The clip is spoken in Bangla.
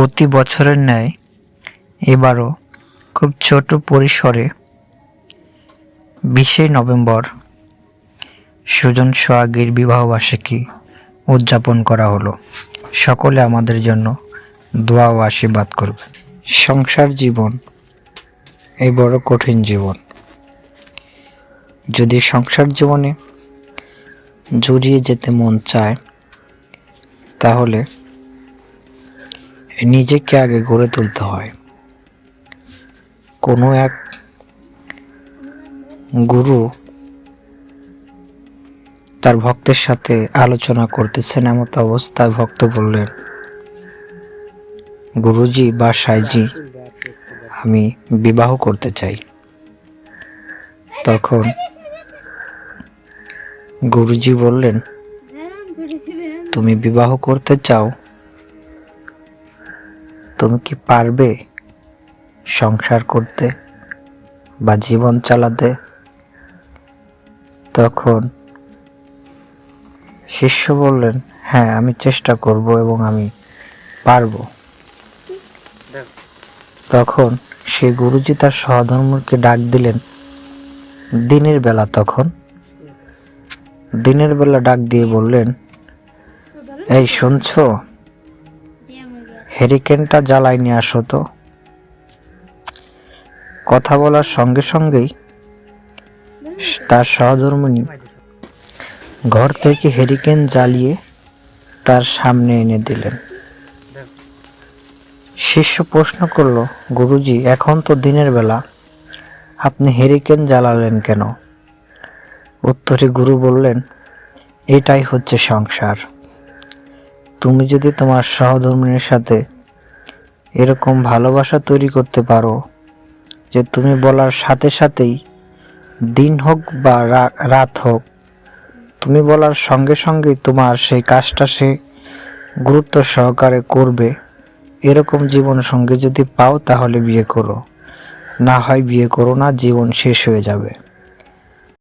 প্রতি বছরের ন্যায় এবারও খুব ছোট পরিসরে বিশে নভেম্বর সুজন সোহাগীর বিবাহবার্ষিকী উদযাপন করা হলো। সকলে আমাদের জন্য দোয়া ও আশীর্বাদ করবে। সংসার জীবন এই বড় কঠিন জীবন। যদি সংসার জীবনে জড়িয়ে যেতে মন চায়, তাহলে নিজেকে আগে গড়ে তুলতে হয়। কোনো এক গুরু তার ভক্তের সাথে আলোচনা করতেছেন, এমত অবস্থায় ভক্ত বললেন, গুরুজি বা সাইজি, আমি বিবাহ করতে চাই। তখন গুরুজি বললেন, তুমি বিবাহ করতে চাও? তুমি কি পারবে সংসার করতে বা জীবন চালাতে? তখন শিষ্য বললেন হ্যাঁ আমি চেষ্টা করব এবং আমি পারব। তখন সে গুরুজি তার সহধর্মকে ডাক দিলেন। দিনের বেলা তখন দিনের বেলা ডাক দিয়ে বললেন, এই শুনছো? হেরিকেনটা জ্বালাই নিয়ে আসো তো। কথা বলার সঙ্গে সঙ্গেই তার সহধর্মিনী ঘর থেকে হেরিকেন জ্বালিয়ে তার সামনে এনে দিলেন। শিষ্য প্রশ্ন করল, গুরুজি, এখন তো দিনের বেলা। আপনি হেরিকেন জ্বালালেন কেন? উত্তরে গুরু বললেন, এটাই হচ্ছে সংসার। তুমি যদি তোমার সহধর্মিনীর সাথে এরকম ভালোবাসা তৈরি করতে পারো, যে তুমি বলার সাথে সাথেই দিন হোক বা রাত হোক, তুমি বলার সঙ্গে সঙ্গেই তোমার সেই কাজটা সে গুরুত্ব সহকারে করবে। এরকম জীবন সঙ্গে যদি পাও তাহলে বিয়ে করো। না হয় বিয়ে করো না, জীবন শেষ হয়ে যাবে।